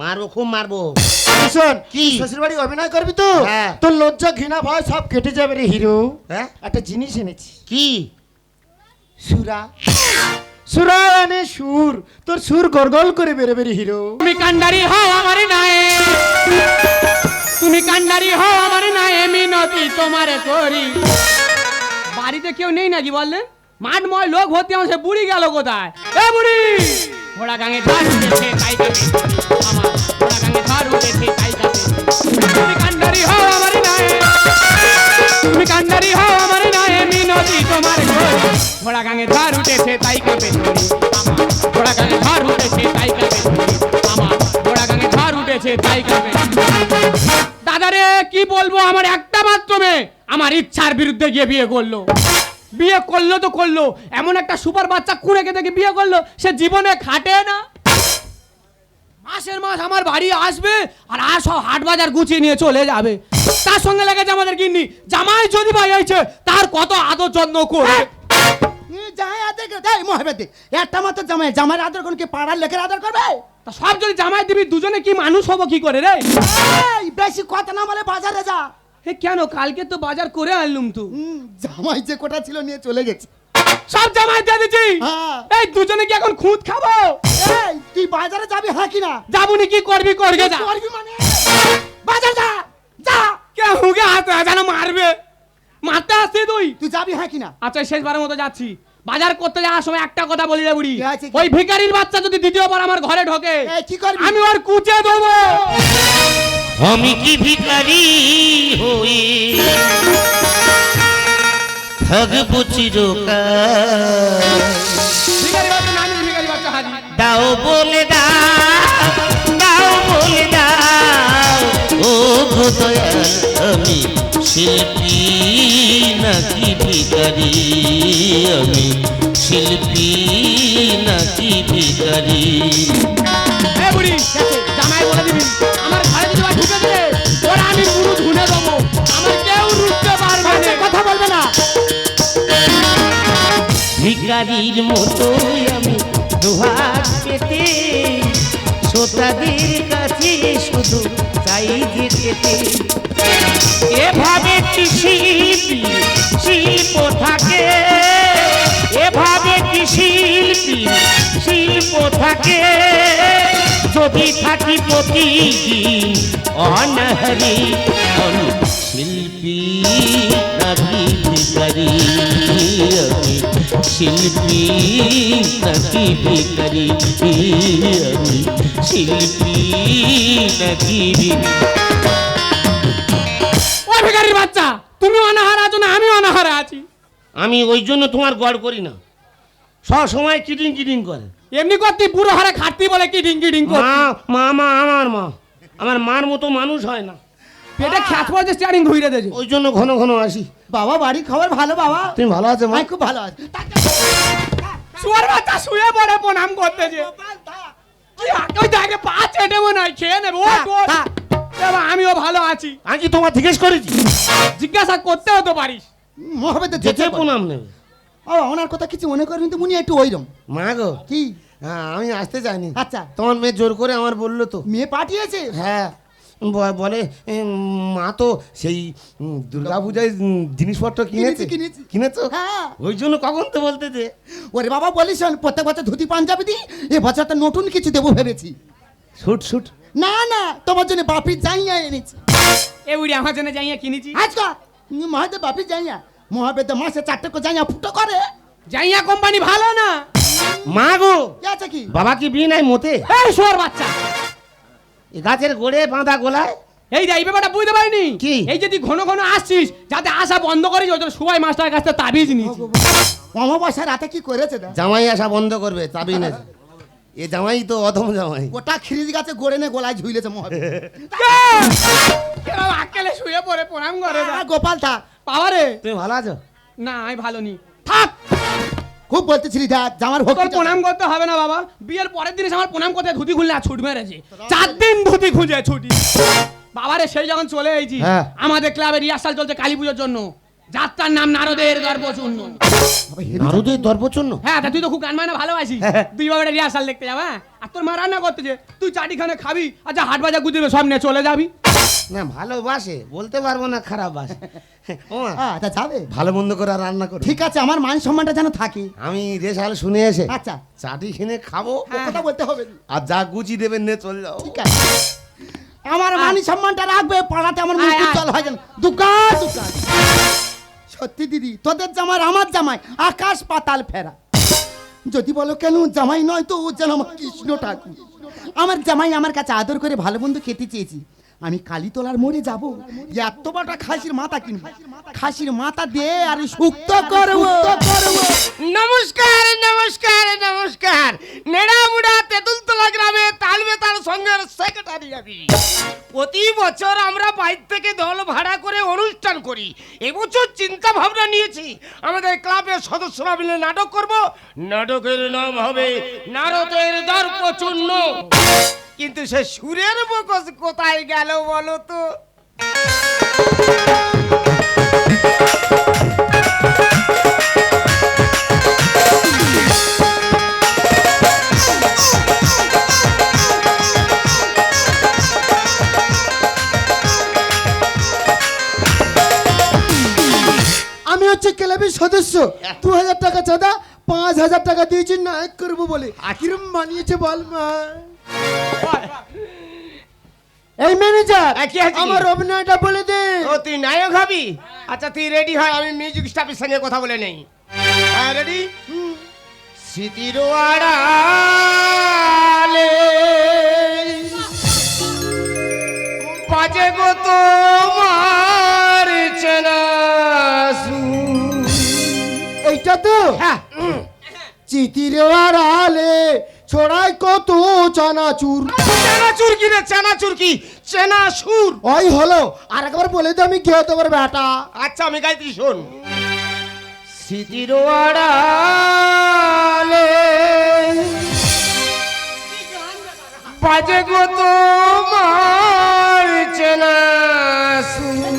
মারবো খুব মারবো। শোন কি? শ্বশুর বাড়ি অভিনয় করবি তো? হ্যাঁ। তোর লজ্জা ঘৃণা ভয় সব কেটে যাবে রে হিরো। হ্যাঁ? একটা জিনিস এনেছি। কি? সুরা। সুরা এনে সুর। তোর সুর গরগল করে বেরোবে রে হিরো। তুমি কান্ডারি হও আমার নায়ে। তুমি কান্ডারি হও আমার নায়ে। মিনতি তোমারে করি। বাড়িতে কেউ নেই নাকি বললেন মাঠময় লোক ভর্তি আমার সে বুড়ি গেল কোথায়? এ বুড়ি! ঘোড়া গাঙে ধার উঠেছে তাই আমার ঘোড়া গাঙে ধার উঠেছে তাই কাপে তুমি কান্ডারি হও আমার নায়ে। তুমি কান্ডারি হও আমার নায়ে, মিনতি তোমারে করি ঘোড়া গাঙে ধার উঠেছে তাই কাপে ঘোড়া গাঙে ধার উঠেছে তাই কাপে আমার ঘোড়া গাঙে ধার উঠেছে তাই কাপে দাদারে কি বলব? আমার একটা মাত্র মেয়ে। আমার ইচ্ছার বিরুদ্ধে গিয়ে বিয়ে করল। বিয়ে করল তো করল। এমন একটা সুপার বাচ্চা কুড়েকে দেখে বিয়ে করল সে জীবনে খাটে না। মাসের মাস আমার বাড়ি আসবে আর আর সব হাট বাজার গুছিয়ে নিয়ে চলে যাবে। তার সঙ্গে লেগেছে আমাদের গিন্নি জামাই যদি ভাই হয়েছে তার কত আদর যত্ন করে। জামাই আদর করে তাই মহাবেদে একটা মাত্র জামাই জামাই আদর কোন কি পাড়ার লোকের আদর করবে? তা সব যদি জামাই দিবি দুজনে কি মানুষ হব কি করে রে? এই, বেশি কথা না বলে বাজারে যা। হে কেন? কালকে তো বাজার করে আনলুম তো। হুম, জামাই যে কোটা ছিল নিয়ে চলে গেছে। সব জামাই দিয়ে দিচ্ছি। হ্যাঁ। এই দুজনে কি এখন খুঁত খাব? এই তুই বাজারে যাবি হ্যাঁ কি না? যাবুনি কি করবি করবে যা। করবি মানে? বাজার যা যা। কে হুগে হাতে যেন মারবে? মারতে আসছি তুই। তুই যাবি হ্যাঁ কি না? আচ্ছা শেষবারের মতো যাচ্ছি। বাজার করতে যাওয়ার সময় একটা কথা বলি রে বুড়ি। কি আছে কি? ওই ভিখারির বাচ্চা যদি দ্বিতীয়বার আমার ঘরে ঢোকে এই কি করবি? আমি ওর কুচে দেবো আমি কি ভিখারি হয়ে থাকব চিরকাল। দাও বলে দাও দাও বলে দাও। ও দয়াল আমি শিল্পী নাকি ভিখারি? আমি শিল্পী নাকি বুড়ি জামাই বলে দিবি। ভিখারির মতো আমি দুহাত পেতে। শ্রোতাদের কাছে শুধু চাই যেতে। এভাবে শিল্পী, শিল্প থাকে। এভাবে কি শিল্পী, শিল্প থাকে। যদি থাকি প্রতিদিন অনাহারি আমি শিল্পী নাকি আমি শিল্পী নাকি ভিখারি? আমি শিল্পী নাকি ও বাচ্চা তুমি অনাহার আছো না আমি অনাহারে আছি। আমি ওই জন্য তোমার গড় করি না। সব সময় কিটিং কিটিং করে। এমনি করতি বুড়ো হারে খাটতি বলে কি ডিং কি ডিং মা মা আমার মা। আমার মার মতো মানুষ হয় না। পেটে খ্যাত পড়ে স্টিয়ারিং ঘুরে দেছে ওই জন্য ঘন ঘন আসি। বাবা বাড়ি খবর ভালো বাবা? তুমি ভালো আছো মা? খুব ভালো আছি। শুয়ার বাচ্চা শুয়ে পড়ে প্রণাম করতেছে ওই দেখে পা চেটে মনে হয় খেয়ে নেবে। আমিও ভালো আছি। আমি তোমার জিজ্ঞেস করেছি? জিজ্ঞাসা করতেও তো পারিস। মহাবেদে যেতে প্রণাম নেবে। ও ওনার কথা কিছু মনে করবেন তো মুনি একটু ওইরম মা গো কি? হ্যাঁ আমি আসতে চাইনি। আচ্ছা। তোমার মেয়ে জোর করে আমার বলল তো। মেয়ে পাঠিয়েছে? হ্যাঁ বলে মা তো সেই দুর্গা পূজায় জিনিসপত্র কিনেছে কিনেছি, হ্যাঁ। ওই জন্য কখন তো বলতেছে ওরে বাবা বলিস প্রত্যেক বছর ধুতি পাঞ্জাবি দিই এ বছর তো নতুন কিছু দেবো ভেবেছি। Shoot shoot. না না তোমার জন্য বাপি যাইয়া এনেছি। এ বুড়ি আমার জন্য যাইয়া কিনেছি। আজকা মহাদেব বাপি যাইয়া মহাবেদ মাসে চারটে করে যাইয়া ফুটো করে। যাইয়া কোম্পানি ভালো না। মা গো কি আছে কি? বাবা কি বিয়ে নাই মতে? এই শুয়ার বাচ্চা। এ গাছের গোড়ে বাঁধা গোলায়? এই যে এই ব্যাপারটা বুঝতে পারিনি। কি? এই যদি ঘন ঘন আসছিস যাতে আসা বন্ধ করিস ওই জন্য সবাই মাস্টার কাছে তাবিজ নিয়েছি। অমাবস্যা রাতে কি করেছে জামাই আসা বন্ধ করবে চাবি নে এ জামাই তো অধম জামাই। গোটা খিরিজ গাছে গড়ে নে গোলায় ঝুইলেছে মহাবেদ। কেউ আকেলে শুয়ে পড়ে প্রণাম করে গোপাল থাক পাওয়ারে। তুমি ভালো আছো? না আমি ভালো নি থাক! খুব বলতেছিলি দেখ জামার তোর প্রণাম করতে হবে না বাবা। বিয়ের পরের দিন আমার প্রণাম করতে ধুতি খুললে আর ছুট মেরেছে। চার দিন ধুতি খুঁজে ছুটি। বাবারে সেই যখন চলে এসেছি হ্যাঁ। আমাদের ক্লাবে রিহার্সাল চলছে কালী পুজোর জন্য। যাত্রার নাম নারদের গর্বচূর্ণ। নারদের দর্পচন্ন হ্যাঁ তা তুই তো খুব গান বাজনা ভালোবাসিস তুই বাবা রিহার্সাল দেখতে যাবা আর তোর মা রান্না করতেছে তুই চাটিখানে খাবি আচ্ছা হাট বাজার গুদিবে সব নিয়ে চলে যাবি। না ভালোবাসে বলতে পারব না খারাপ বাসে। ও মা, যাবে। ভালো মন্দ করে আর রান্না করো। ঠিক আছে আমার মান সম্মানটা যেন থাকে। আমি রেশাল শুনে এসে আচ্ছা। চাটি খেনে খাব। ও কথা বলতে হবে। না। আর যা গুচি দেবেন নে চলে যাও। ঠিক আছে। আমার মান সম্মানটা রাখবে পাড়াতে আমার মুখ আয়, আয়। উজ্জ্বল হয় যেন দুকান দুকান সত্যি দিদি তোদের জামাই আমার জামাই আকাশ পাতাল ফেরা। যদি বলো কেন জামাই নয় তো ও যেন আমার কৃষ্ণ ঠাকুর আমার জামাই আমার কাছে আদর করে ভালো মন্দ খেতে চেয়েছি। আমি কালীতলার মোড়ে যাব। এত বড়টা খাসির মাথা কিনব। খাসির মাথা দিয়ে আর সুক্ত করব। নমস্কার নমস্কার নমস্কার। নেড়া মুড়া নেড়ামুড়া তেঁতুলতলা গ্রামে তালবে তার সঙ্গের সেক্রেটারি আমি। প্রতি বছর আমরা বাইর থেকে দল ভাড়া করে অনুষ্ঠান করি। এবছর চিন্তা ভাবনা নিয়েছি। আমাদের ক্লাবের সদস্যরা মিলে নাটক করব। নাটকের নাম হবে নারদের দর্প চূর্ণ কিন্তু সে সুরের বকস কোথায় গেল বলো তো? সদস্য দু হাজার টাকা চাঁদা পাঁচ হাজার টাকা দিয়েছি নায়ক করব বলে। কিরম বানিয়েছে বল মা এই ম্যানেজার কি হয়েছে আমার অভিনয়টা বলে দে। ও তুই নায়ক হবি? আচ্ছা তুই রেডি হয় আমি মিউজিক স্টাফের সঙ্গে কথা বলে নেই। হ্যাঁ রেডি স্মৃতির আড়ালে। বাজে গো তোমার চেনা। এইটা তো? হ্যাঁ। আড়ালে ছড়াই কত চানাচুর। চেনাচুর কি রে? চেনাচুর কি? চেনা সুর ওই হলো। আর একবার বলে দে আমি বেটা। আচ্ছা আমি শোন। আড়ালে বাজে গো তোমার চেনা সুর।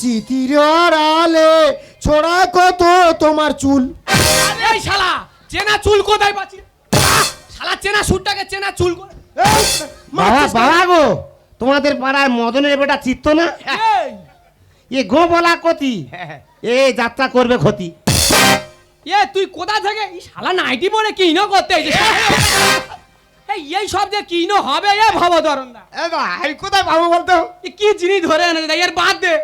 চিতির আড়ালে ছড়াই কত তোমার চুল? এই শালা চেনা চুল কোথায় পাচ্ছি শালা চেনা সুরটাকে চেনা চুল বাবা বাবা গো তোমাদের পাড়ায় মদনের বেটা চিত্ত না? এই, এ গো বলা কতি এ যাত্রা করবে ক্ষতি। এ তুই কোথা থেকে? এই শালা নাইটি পরে কিনো করতে এই এই এই সব যে কিনো হবে এ ভবদরন্দা এ ভাই কোথায় ভাবো বলতো? কি জিনিস ধরে এনে এর বাদ দে।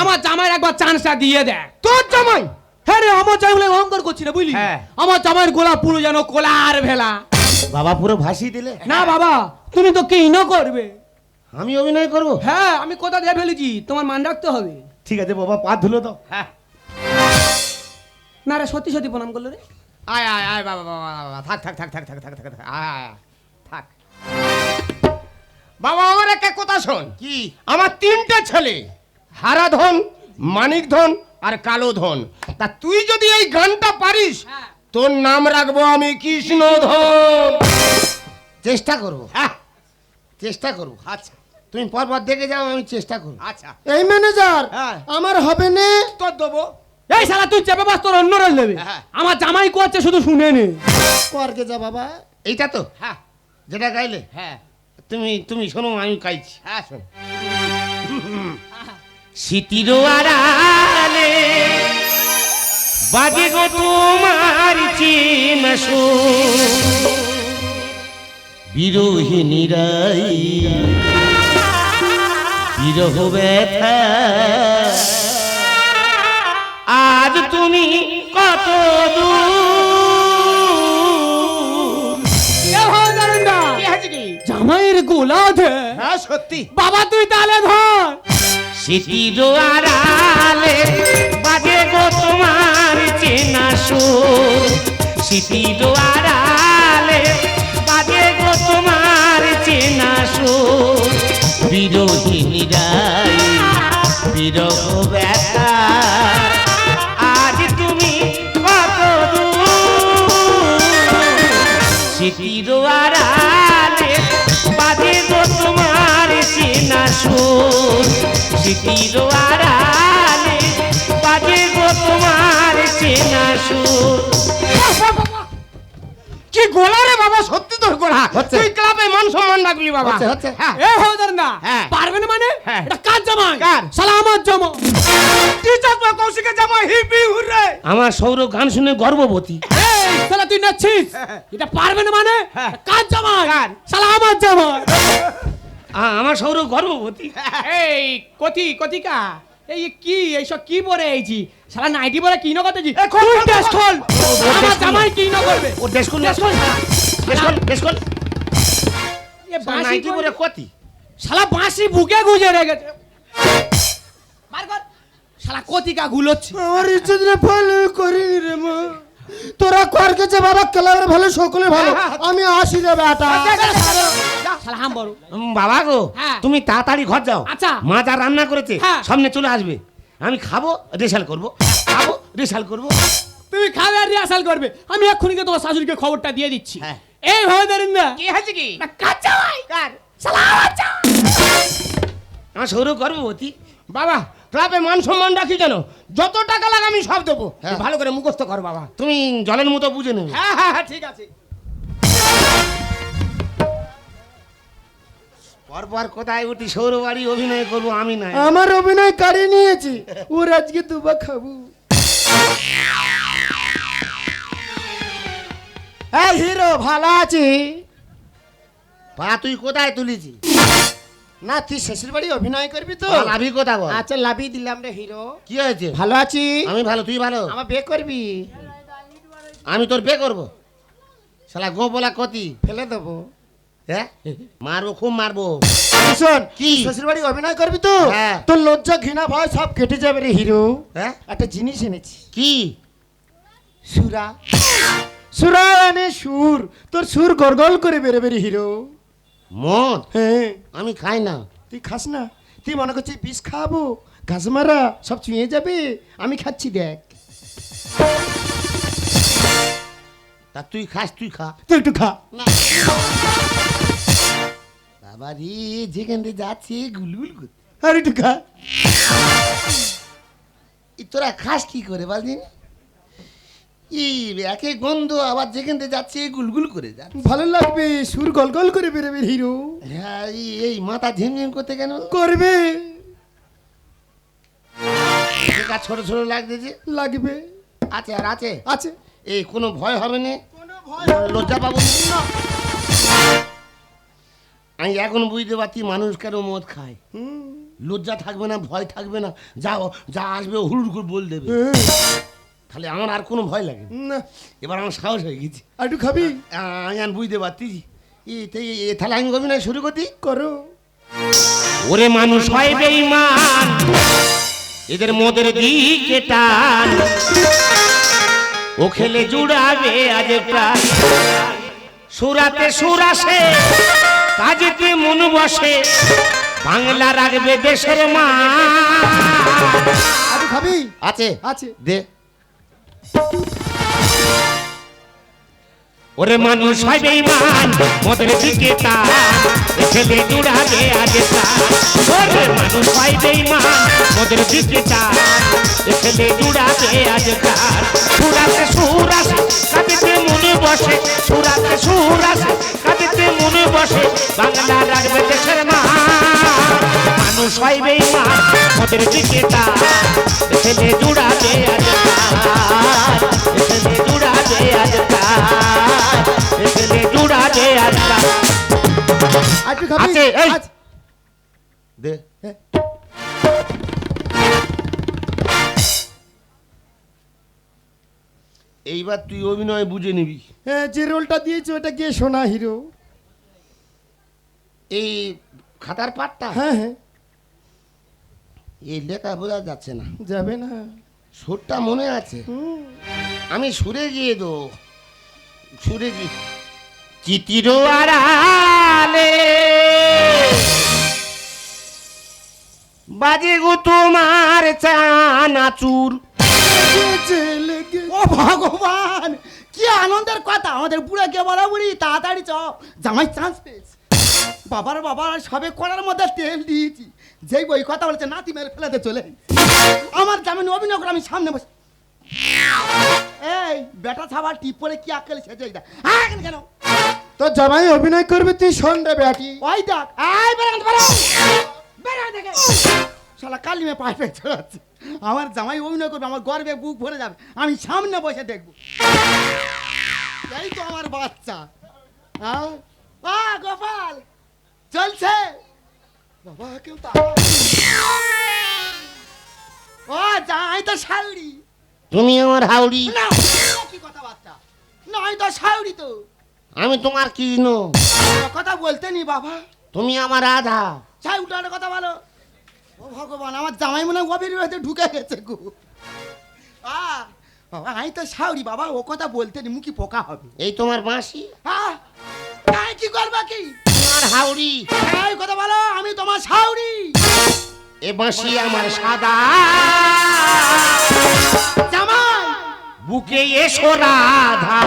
আমার জামাইয়ের একবার চান্সটা দিয়ে দেয় তোর জামাই? হ্যাঁ রে আমার জামাই বলে অহংকার করছি না বুঝলি? হ্যাঁ। আমার জামাইয়ের গোলা পুরো যেন কোলার ভেলা। বাবা পুরো ভাসি দিলে? না বাবা তুমি তো কিনো করবে? আমি অভিনয় করব? হ্যাঁ আমি কোথা দিয়ে ফেলেছি তোমার মান রাখতে হবে। ঠিক আছে বাবা পা ধুলো দাও হ্যাঁ। না রে সত্যি সত্যি প্রণাম করল রে। আয় আয় আয় বাবা বাবা বাবা থাক থাক থাক থাক থাক থাক থাক থাক আয় আয় আয়, থাক। বাবা আমার একটা কথা শোন। কি? আমার তিনটে ছেলে। হারাধন মানিক ধন আর কালো ধন তা তুই যদি এই গানটা পারিস হ্যাঁ। তোর নাম রাখব আমি কৃষ্ণ ধন চেষ্টা করব। হ্যাঁ। চেষ্টা করব। আচ্ছা তুমি পরপর দেখে যাও আমি চেষ্টা করব। আচ্ছা। এই ম্যানেজার হ্যাঁ। আমার হবে না। তোর দেবো। এই শালা তুই চেপে বাস তোর অন্য রোল দেবে হ্যাঁ। আমার জামাই করছে শুধু শুনে নে। করকে যা বাবা। এইটা তো? হ্যাঁ। যেটা গাইলে? হ্যাঁ। তুমি তুমি শোনো আমি গাইছি। হ্যাঁ শোন। স্মৃতির আড়ালে। বাজে গো তোমার চেনা বিরোহিনীরাই বিরহ ব্যথা। আজ তুমি কত জামাইয়ের গোলা দে হ্যাঁ সত্যি। বাবা তুই তাহলে ধর। স্মৃতির আড়ালে বাজে গো তোমার চেনা সুর। সেটির আড়ালে বাজে গো তোমার চেনা সুর। বিরোহিনীরা বিরহ ব্যথা। তোমার চেনা সুর স্মৃতির আড়ালে চেনা সুর। কি গোলা রে বাবা সত্যি তোর গোলা? তুই ক্লাবে মান সম্মান রাখবি বাবা। হচ্ছে, হচ্ছে। হ্যাঁ। এ হওদার না হ্যাঁ। পারবে না মানে? হ্যাঁ। এটা কার জামাই? কার? শালা আমার জামাই টিচার তো কৌশিকের জামা হিপি হুরে আমার সৌর গান শুনে গর্ভবতী। এই শালা তুই নাচছিস? এটা পারবে না মানে। কার জামাই? কার? শালা আমার জামাই আমার সৌর গর্ভবতী। এই কতি কতিকা এই কি এইসব কি পরে এইছি শালা নাইটি পরে কি না করতেছি এ, খোল, খোল, ড্রেস খোল আমার জামাই কি না করবে? ও ড্রেস করল ড্রেস খোল ড্রেস করল ড্রেস করল এ নাইটি পরে কতি। শালা বাঁশি বুকে গুজে রেখেছে। বার কর শালা কতিকা গুলোচ্ছে। আমার ইজ্জত রে ভালো করিনি রে মা। তোরা কর গেছে বাবা ক্লাবের ভালো সকলে ভালো। আমি আসি রে বেটা। শালা হাম বড়। বাবা গো হ্যাঁ। তুমি তাড়াতাড়ি ঘর যাও। আচ্ছা। মা যা রান্না করেছে হ্যাঁ। সামনে চলে আসবে। আমি খাব রেশাল করব। খাব রেশাল করব। তুমি খাবে আর রিহার্সাল করবে। আমি এক্ষুনি গিয়ে তোমার শাশুড়িকে খবরটা দিয়ে দিচ্ছি। হ্যাঁ। এই ভাবে ধরেন না। কি হয়েছে কি? কাচ্চা ভাই কার? শালা আমার জামাই। আমার সৌর গর্ভবতী। বাবা ক্লাবে মান সম্মান রাখি কেন? যত টাকা লাগে আমি সব দেবো। হ্যাঁ। ভালো করে মুখস্থ কর বাবা। তুমি জলের মতো বুঝে নেবে। হ্যাঁ হ্যাঁ হ্যাঁ ঠিক আছে। পরপর কোথায় উঠি? সৌর বাড়ি অভিনয় করব আমি নাই। আমার অভিনয় কারে নিয়েছি? ওর আজকে দুবা খাব। এই হিরো ভালো আছি? পা তুই কোথায় তুলেছি না তুই শ্বশুর বাড়ি অভিনয় করবি তো। লাভি কোথা বল? আচ্ছা লাভি দিলাম রে হিরো। কি হয়েছে? ভালো আছি? আমি ভালো তুই ভালো? আমার বিয়ে করবি? আমি তোর বে করব? শালা গো বলা কতি। ফেলে দেবো। হ্যাঁ মারবো খুব মারবো। শোন কি? শ্বশুর বাড়ি অভিনয় করবি তো? হ্যাঁ। তোর লজ্জা ঘৃণা ভয় সব কেটে যাবে রে হিরো। হ্যাঁ? একটা জিনিস এনেছি। কি? সুরা। সুরা মানে সুর। তোর সুর গরগল করে বেরোবে রে হিরো। মদ? হ্যাঁ আমি খাই না। তুই খাস না। তুই মনে করছিস বিষ খাব ঘাস মারা সব চুঁয়ে যাবে? আমি খাচ্ছি দেখ। তা তুই খাস তুই খা। তুই একটু খা। বাবা রে যেখানে যাচ্ছে গুলগুল করতে আর একটু খা। তোরা খাস কি করে বলদিন ই একে গন্ধ আবার যেখানে যাচ্ছে গুলগুল করে যা ভালো লাগবে সুর গলগল করে বেরোবে হিরো। হ্যাঁ এই- মাথা ঝিমঝিম করতে কেন? করবে। ছোট ছোট লাগতেছে লাগবে। আছে আর আছে। আছে। এই কোনো ভয় হবে না? লজ্জা পাবো না। আমি এখন বুঝতে পারছি মানুষ কেন মদ খায়। হুম, লজ্জা থাকবে না ভয় থাকবে না। যা যা আসবে হুড় করে বল দেবে। হ্যাঁ, তাহলে আমার আর কোনো ভয় লাগে না। এবার আমার সাহস হয়ে গেছে। আর একটু খাবি? আমি আর বুঝতে পারছি ই তো এই- এই তাহলে আমি অভিনয় শুরু করতি? করো। ওরে মানুষ হয় বেঈমান এদের মদের দিকে টান ও খেলে জুড়াবে আজ প্রাণ। সুরাতে সুরাসে কাজেতে মন বসে বাংলা রাখবে দেশের মা খাবি? আছে। আছে। দে। ওরে মানুষ হয় বেঈমান মদের দিকে ও খেলে জুড়াবে প্রাণ ওরে মানুষ হয় বেঈমান মদের দিকে ও খেলে জুড়াবে আজ প্রাণ সুরাতে সুরাসে কাজেতে মনে বসে, সুরাতে সুরাসে কাজেতে মনে বসে, বাংলা রাখবে দেশের মা। মানুষ হয় বেঈমান মদের দিকে খেলে জুড়াবে আজ খেলে জুড়াবে আজ খেলে জুড়াবে আজ আছে, এই। দে। এইবার তুই অভিনয় বুঝে নিবি। হ্যাঁ যে রোলটা দিয়েছে ওটা গিয়ে শোনা হিরো। এই খাতার পাটটা? হ্যাঁ হ্যাঁ। এই লেখা বোঝা যাচ্ছে না। যাবে না। সুরটা মনে আছে। আমি সুরে গিয়ে দো। সুরে গিয়ে চিতির আড়ালে বাজে গো তোমার চানাচুর। ও ভগবান কি আনন্দের কথা। আমাদের বুড়া কে বলা বুড়ি তাড়াতাড়ি চ জামাই চান্স পেয়েছে। বাবার বাবা সবে কড়ার মধ্যে তেল দিয়েছি। যেই বই কথা বলেছে নাতি মেরে ফেলাতে চলে। আমার জামিন অভিনয় করে আমি সামনে বসে। এই বেটা ছাবার টিপ পরে কি আক্কেল সেজে দা হ্যাঁ কেন? তো জামাই অভিনয় করবে তুই শোন রে বেটি। ওই দেখ আই বেরান বেরান বেরান দেখে। শালা কালিমে পায়ে পেয়ে চড়াচ্ছে আমার জামাই অভিনয় করবে আমার গর্বে বুক ভরে যাবে। আমি সামনে বসে দেখব। এই তো আমার বাচ্চা। হ্যাঁ আ গোপাল! বাবা কেউ তা ও যাই তো শাউরি তুমি আমার হাউড়ি। না কি কথাবার্তা। নয় তো শাউরি তো। আমি তোমার কি নো? কথা বলতে নি বাবা। তুমি আমার আধা। চাই উঠানোর কথা বলো। ও ভগবান আমার জামাই মনে গভীর হয়তো ঢুকে গেছে গো। আ বাবা আমি তো শাউরি বাবা ও কথা বলতে নি মুখি পোকা হবে। এই তোমার বাঁশি? হ্যাঁ কি করবা কি? তোমার হাউড়ি। এই কথা বলো আমি তোমার শাউরি এ বাঁশি আমার সাদা। জামাই। বুকে এসো রাধা।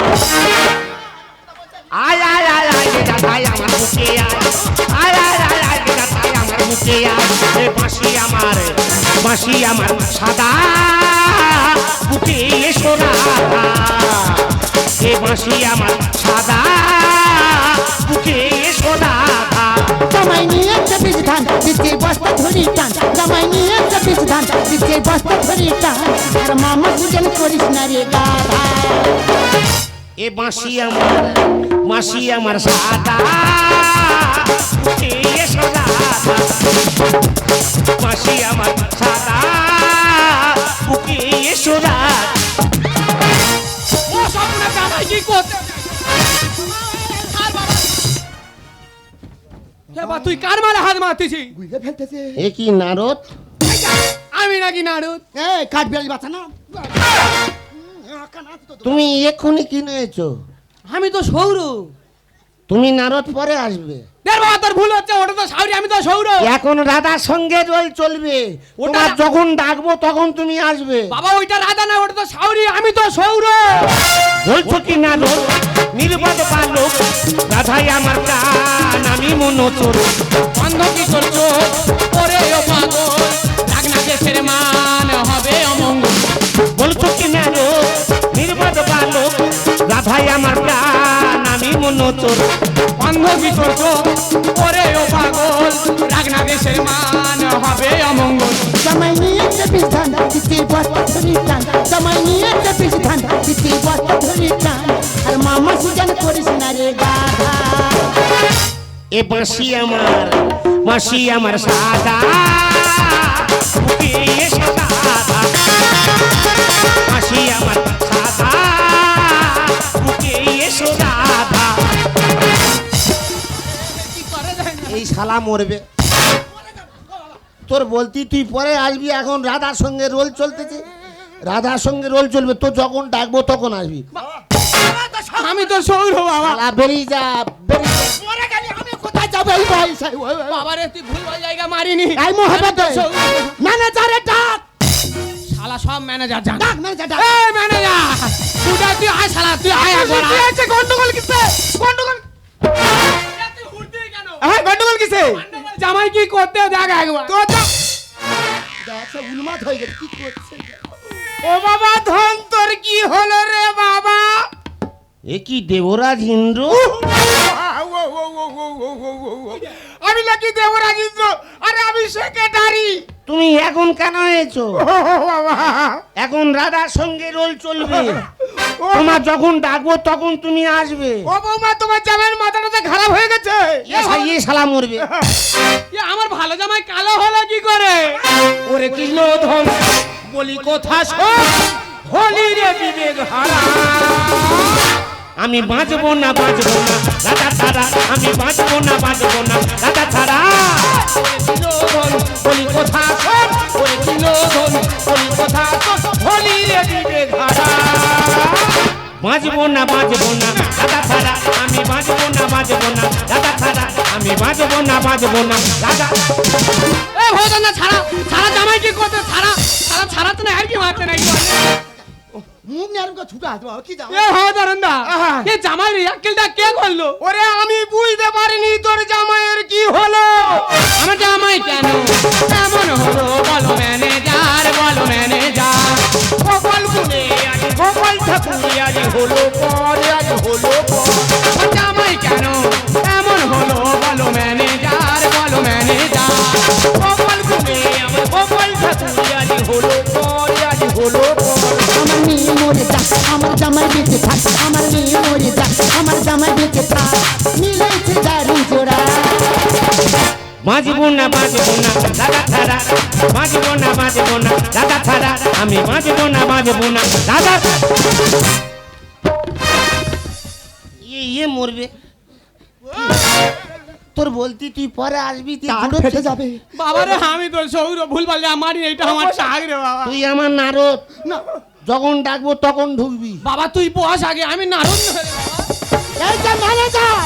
আয় আয় আয় আয় রে দাদাই আমার বুকে আয়। আয় আয় আয় আয় রে দাদাই আমার বুকে আয়। এ বাঁশি আমার বাঁশি আমার সাদা। বুকে এসো রাধা। এ বাঁশি আমার সাদা। বুকে রাধা জামাই নিয়ে বীজ ধান দিচ্ছে বস্তা ধরি টান। জামাই নিয়ে বীজ ধান দিচ্ছে বস্তা ধরি টান। আর মামা পূজন করিস না রে গাধা এ বাঁশি আমার বাঁশি আমার সাদা। বাঁশি আমার সাদা। বুকে এসো রাধা। ও স্বপ্নে জামাই কি করতে এ তুই কার মারে হাত মারতেছি বুঝে ফেলতেছে। এ কি নারদ? আমি নাকি নারদ? এ কাঠ বিড়ালি বাচ্চা না। তুমি এক্ষুনি কিনেছো আমি তো সৌর তুমি নারদ পরে আসবে। বাবা তোর ভুল হচ্ছে ওটা তো সাউরি আমি তো সৌর। এখন রাধার সঙ্গে রোল চলবে। ওটা- যখন ডাকবো তখন তুমি আসবে। বাবা ওইটা রাধা না ওটা তো সাউরি আমি তো সৌর। বলছো কি না লোক? নির্বাদ বালক রাধাই আমার প্রাণ আমি মনোচর। বন্ধ কি করছ ওরে ও পাগল রাগনা দেশের মান হবে অমঙ্গল। বলছো কি না লোক? নির্বাদ বালক রাধাই আমার প্রাণ আমি মনোচর বন্ধ কি করছ ওরে ও পাগল। রাগনা দেশের মান হবে অমঙ্গল। জামাই নিয়ে বীজ ধান দিচ্ছে বস্তা ধরি টান জামাই নিয়ে বীজ ধান দিচ্ছে বস্তা ধরি টান আর মামা পূজন করিস না রে গাধা এ বাঁশি আমার বাঁশি আমার সাদা। বাঁশি আমার সাদা। এসো রাধা শালা মরবে। তোর বলতি তুই পরে আসবি এখন রাধার সঙ্গে রোল চলতেছে। রাধার সঙ্গে রোল চলবে তো যখন ডাকবো তখন আসবি। আমি তো সৌর বাবা। শালা বেরিয়ে যা বেরিয়ে মরে গেলি আমি কোথায় যাব? এই বয়সে ওই, ওই, ওই। বাবা রে তুই ভুল ভালো জায়গা মারিনি। এই মোহাম্মদ আমি তো সৌর। ম্যানেজারে ডাক। শালা সব ম্যানেজার জান। ডাক ম্যানেজার ডাক। এই ম্যানেজার তুই তুই আয় শালা তুই আয়। গন্ডগোল কিসে? গন্ডগোল জামাই কি করতে দেখ একবার। তো দেখ সে উন্মাদ হয়ে গেছে কি করছে? ও বাবা ধন তোর কি হলো রে বাবা? এ কি দেবরাজ ইন্দ্র? আমি নাকি দেবরাজ ইন্দ্র? আরে আমি সেক্রেটারি। তুমি এখন কেন এসো এখন রাধার সঙ্গে রোল চলবে। তোমার যখন ডাকবো তখন তুমি আসবে। ও বৌমা তোমার জামাইয়ের মাথাটা খারাপ হয়ে গেছে। এ শা- এ শালা মরবে। এ আমার ভালো জামাই কালো হলো কি করে? ওরে কৃষ্ণ ধন বলি কথা শোন। হোলি রে বিবেক হারা। আমি বাঁচবো না বাঁচবো না। রাধা ছাড়া আমি বাঁচবো না বাঁচবো না। রাধা বাঁচবো না বাঁচবো না। রাধা ছাড়া আমি বাঁচবো না বাঁচবো না। রাধা ছাড়া আমি বাঁচবো না বাঁচবো না। রাধা এ ভোজন না ছাড়া। ছাড়া জামাই কি করতে ছাড়া। ছাড়া ছাড়া তো না আর কি মারতে নাকি মুখ নিয়ে আরম্ভ ছুটে আসব কি যাও এ ভোজন দা এ জামাই রে কে করল? ওরে আমি বুঝতে পারিনি তোর জামাইয়ের কি হলো। আমার জামাই কেন? এমন হলো? বলো ম্যানেজার বলো ম্যানেজার ভগল ঠাকুর আজ হলো পর আজ হলো পর জামাই কেন এমন হলো বলো ম্যানেজার বলো ম্যানেজার ভগল ঘুমে আমার ভগল ঠাকুর আজ হলো পর আজ হলো আমার মেয়ে মরে যাক আমার জামাই বেঁচে থাক আমার মেয়ে মরে যাক আমার জামাই বেঁচে থাক মিলেছে দারুণ জোড়া বাঁচবো না বাঁচবো না দাদা দাদা বাঁচবো না বাঁচবো না দাদা আমি বাঁচবো না বাঁচবো না। দাদা! ইয়ে ইয়ে মরবে। তোর বলতি তুই পরে আসবি তুই। ফেটে যাবে। বাবা রে আমি তো সৌর ভুল বললে আমারই এইটা আমার চাক রে বাবা। তুই আমার নারদ। না। যখন ডাকবো তখন ঢুকবি। বাবা তুই বস আগে আমি নারদ এই যে ম্যানেজার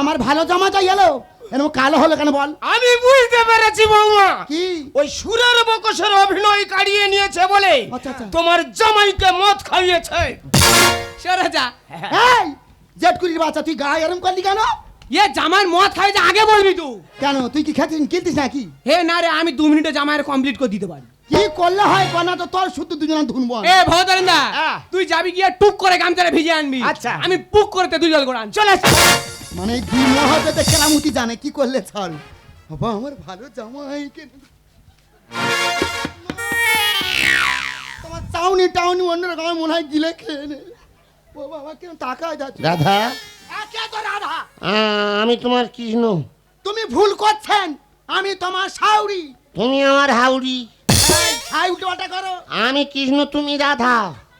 আমার ভালো জামাটা এলো। এরকম কালো হলো কেন বল? আমি বুঝতে পেরেছি বৌমা। কি? ওই সুরের বকসের অভিনয় কাড়িয়ে নিয়েছে বলে আচ্ছা, আচ্ছা। তোমার জামাইকে মদ খাইয়েছে। সরে যা। এই জেটকুলির বাচ্চা তুই গায়ে এরম করলি কেন? এ জামাইয়ের মদ আগে বলবি তুই। কেন? তুই কি খেতে কিনতিস নাকি? হে না রে আমি দু মিনিটে জামাইয়ের কমপ্লিট করে দিতে পারি। কি করলে হয় কনা তো তোর শুধু দুজনে ধুনবো। এ ভবতারিন্দা। তুই যাবি গিয়ে টুক করে গামছাটা ভিজে আনবি। আচ্ছা। আমি পুক করে তুই জল করে আনছি। চলে মানে দুই মহাবেদে কেরামতি জানে কি করলে চল বাবা আমার ভালো জামাই কেন তোমার চাউনি টাউনি অন্য রকম মনে হয় গিলে খেয়ে নে। বাবা কেন টাকা যাচ্ছে? রাধা? কে তো রাধা? আমি তোমার কৃষ্ণ। তুমি ভুল করছেন আমি তোমার সাউরি তুমি আমার হাউড়ি এই, ছাই করো। আমি কৃষ্ণ তুমি রাধা।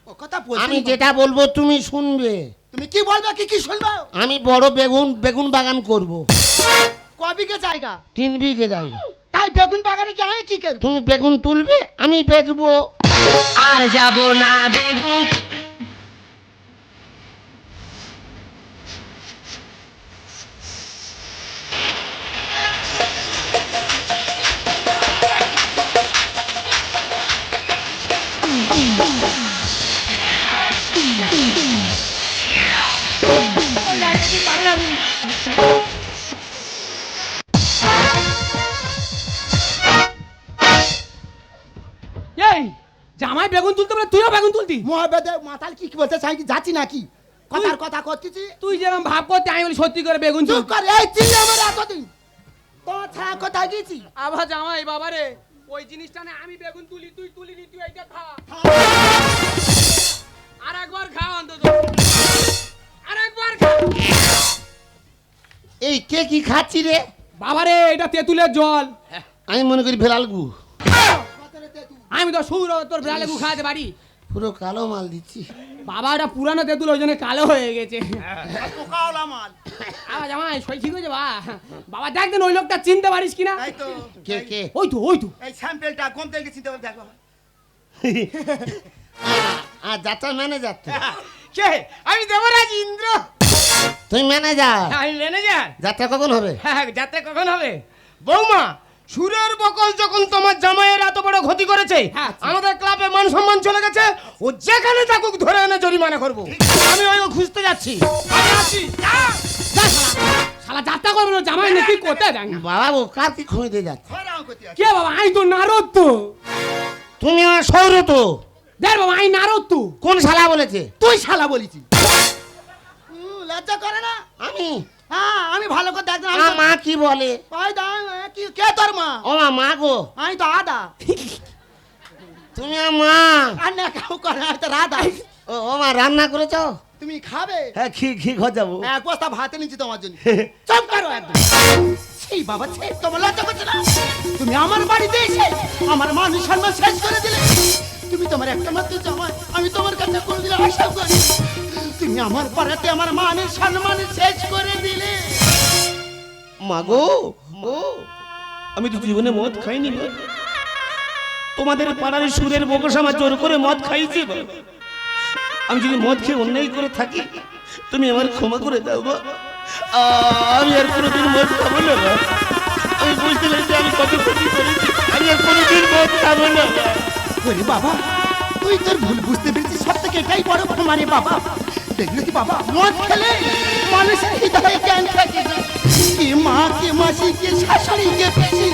ও কথা আমি যেটা বলব তুমি শুনবে। তুমি কি বলবে কি কি শুনবে? আমি বড় বেগুন বেগুন বাগান করব। কবিকে জায়গা? তিন বিঘে জায়গা। তাই বেগুন বাগানে যাই কি করবে? তুমি বেগুন তুলবে আমি বেচবো। আর যাব না বেগুন জামাই বেগুন তুলতে বলে তুইও বেগুন তুলতি? মহাবেদে মাতাল কি কি বলতে চাই? কি যাচ্ছি নাকি? কথার কথা করতেছি তুই যেরকম ভাব করতে আমি বলি সত্যি করে বেগুন তুল। চুপ কর এই চিল্লে আমার এতদিন। তোমার ছাড়া কোথায় গেছি? আবার জামাই বাবা রে ওই জিনিসটা না আমি বেগুন তুলি তুই তুলি নি তুই এইটা খা। আর একবার খা অন্তত। আর একবার খা। এই কে কি খাচ্ছি রে? বাবা রে এটা তেঁতুলের জল। আমি মনে করি ভেলালগু আমি তো সৌর তোর বেড়ালে গু খাওয়াতে পারি। পুরো কালো মাল দিচ্ছি। বাবা ওটা পুরানো তেঁতুল ওই জন্য কালো হয়ে গেছে। আবার জামাই সই ঠিক হয়েছে বা বাবা দেখ দেন ওই লোকটা চিনতে পারিস কিনা। কে কে? ওই তো ওই তো। এই স্যাম্পেলটা কম থেকে চিনতে পারবে দেখো। আর যাত্রা ম্যানেজার তো। কে? আমি দেবরাজ ইন্দ্র। তুমি ম্যানেজার আমি ম্যানেজার যাত্রা কখন হবে? হ্যাঁ যাত্রা কখন হবে? বৌমা সুরের বকল যখন তোমার জামাইয়ের এত বড় ক্ষতি করেছে হ্যাঁ। আমাদের ক্লাবে মান সম্মান চলে গেছে ও যেখানে থাকুক ধরে এনে জরিমানা করব। আমি ওই খুঁজতে যাচ্ছি। আমি আসি শালা। শালা যাত্রা করবে জামাই নাকি কোথায় দেখ বাবা ও কার কি খুঁজতে যাচ্ছে? কে বাবা আই তো নারদ তো। তুমি আমার সৌর তো। দেখ বাবা আই নারদ তো। কোন শালা বলেছে? তুই শালা বলেছি লজ্জা করে না? আমি? হ্যাঁ আমি ভালো করে দেখ আমার মা কি বলে? কি কে তোর মা? ও মা মা গো। আমি তো আদা। তুমি মা। আর না কেউ করে আমি তো রাধা। ও ও মা রান্না করেছ? তুমি খাবে? হ্যাঁ ঘি ঘি ঘর যাব এক বস্তা ভাতে নিচ্ছি তোমার জন্য। চুপ করো একদম। সেই বাবা ছে তোমার লজ্জা করছে না। তুমি আমার বাড়িতে এসে আমার মান সম্মান শেষ করে দিলে। তুমি তোমার একটা মাত্র জামাই আমি তোমার কাছে তুমি আমার পাড়াতে আমার মানের সম্মান শেষ করে দিলে মা গো আমি তো জীবনে মদ খাইনি। তোমাদের পাড়ার সুরের বকস আমার জোর করে মদ খাইছে। আমি যদি মদ খেয়ে অন্যায় করে থাকি তুমি আমার ক্ষমা করে দাও আ, আমি আর কোনোদিন মদ খাব না আমি বুঝতে পেরেছি আমি কত ক্ষতি করেছি আমি আর কোনোদিন মদ খাব না। বাবা তুই তোর ভুল বুঝতে পেরেছিস সব থেকে এটাই বড় ক্ষমা রে বাবা দেখলি কি বাবা? মদ খেলে? মানুষের হৃদয়ে জ্ঞান থাকে না কে মা কে মাসি কে শাশুড়ি কে পিসি?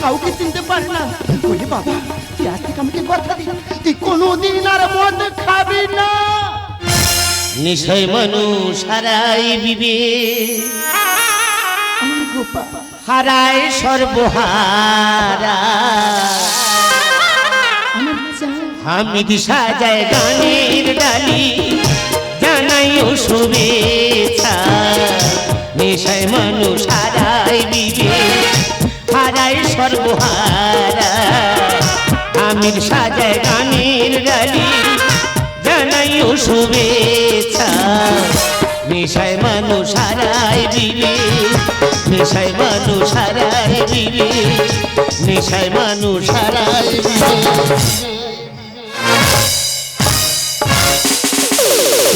কাউকে চিনতে পারে না। ওরে বাবা তুই আজ থেকে আমাকে কথা দি তুই কোনোদিন আর মদ খাবি না। নিশ্চয় মানুষ হারাই বিবে। হারায় সর্বহারা। আমি দিশা যায় গানের ডালি। জানাই ও শুভেচ্ছা। নেশায় মানুষ হারাই সর্বহারা। আমির সাজায় গানের গালি, জানাই ও শুভেচ্ছা। নেশায় মানুষ হারায় দিবে নেশায় মানুষ হারায় দিবে নেশায় মানুষ হারায় দিবে